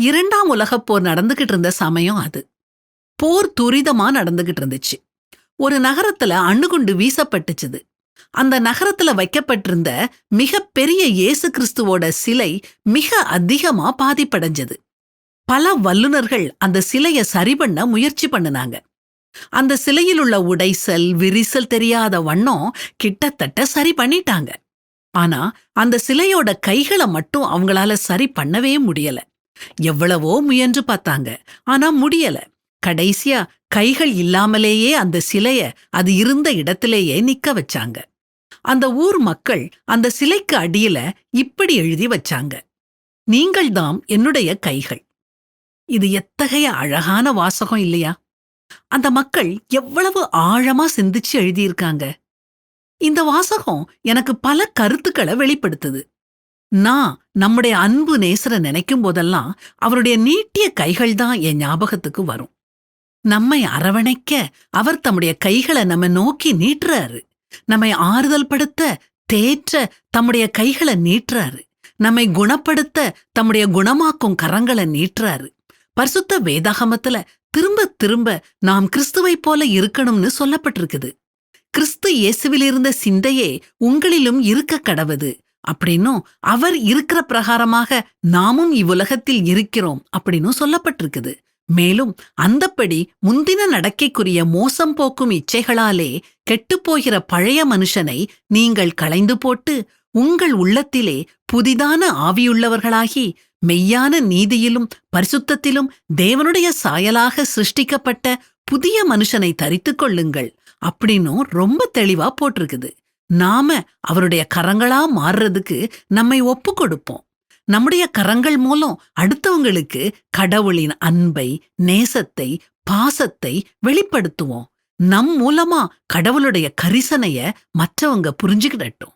இரண்டாம் உலகப் போர் நடந்துகிட்டு இருந்த சமயம் அது. போர் துரிதமா நடந்துகிட்டு இருந்துச்சு. ஒரு நகரத்துல அணுகுண்டு வீசப்பட்டுச்சுது. அந்த நகரத்துல வைக்கப்பட்டிருந்த மிகப்பெரிய இயேசு கிறிஸ்துவோட சிலை மிக அதிகமா பாதிப்படைஞ்சது. பல வல்லுனர்கள் அந்த சிலைய சரி பண்ண முயற்சி பண்ணுனாங்க. அந்த சிலையில் உள்ள உடைசல் விரிசல் தெரியாத வண்ணம் கிட்டத்தட்ட சரி பண்ணிட்டாங்க. ஆனா அந்த சிலையோட கைகளை மட்டும் அவங்களால சரி பண்ணவே முடியல. எவ்வளவோ முயன்று பார்த்தாங்க. ஆனா முடியல. கடைசியா கைகள் இல்லாமலேயே அந்த சிலைய அது இருந்த இடத்திலேயே நிக்க வச்சாங்க. அந்த ஊர் மக்கள் அந்த சிலைக்கு அடியில இப்படி எழுதி வச்சாங்க. நீங்கள்தாம் என்னுடைய கைகள். இது எத்தகைய அழகான வாசகம் இல்லையா? அந்த மக்கள் எவ்வளவு ஆழமா சிந்திச்சு எழுதியிருக்காங்க. இந்த வாசகம் எனக்கு பல கருத்துக்களை வெளிப்படுத்துது. நான் நம்முடைய அன்பு நேசரை நினைக்கும் போதெல்லாம் அவருடைய நீட்டிய கைகள் தான் என் ஞாபகத்துக்கு வரும். நம்மை அரவணைக்க அவர் தம்முடைய கைகளை நம்ம நோக்கி நீட்டுறாரு. நம்மை ஆறுதல் படுத்த தேற்ற தம்முடைய கைகளை நீட்டுறாரு. நம்மை குணப்படுத்த தம்முடைய குணமாக்கும் கரங்களை நீட்டுறாரு. பரிசுத்த வேதாகமத்துல திரும்ப திரும்ப நாம் கிறிஸ்துவைப் போல இருக்கணும்னு சொல்லப்பட்டிருக்குது. கிறிஸ்து இயேசுவில் இருந்த சிந்தையே உங்களிலும் இருக்க கடவுது. அப்படின்னும் அவர் இருக்கிற பிரகாரமாக நாமும் இவ்வுலகத்தில் இருக்கிறோம் அப்படின்னும் சொல்லப்பட்டிருக்குது. மேலும் அந்தப்படி முந்தின நடக்கைக்குரிய மோசம் போக்கும் இச்சைகளாலே கெட்டுப்போகிற பழைய மனுஷனை நீங்கள் களைந்து போட்டு உங்கள் உள்ளத்திலே புதிதான ஆவியுள்ளவர்களாகி மெய்யான நீதியிலும் பரிசுத்தத்திலும் தேவனுடைய சாயலாக சிருஷ்டிக்கப்பட்ட புதிய மனுஷனை தரித்துக் கொள்ளுங்கள் அப்படின்னும் ரொம்ப தெளிவா போட்டிருக்குது. நாம அவருடைய கரங்களா மாறுறதுக்கு நம்மை ஒப்பு கொடுப்போம் நம்முடைய கரங்கள் மூலம் அடுத்தவங்களுக்கு கடவுளின் அன்பை நேசத்தை பாசத்தை வெளிப்படுத்துவோம். நம் மூலமா கடவுளுடைய கரிசனைய மற்றவங்க புரிஞ்சுக்கிடட்டும்.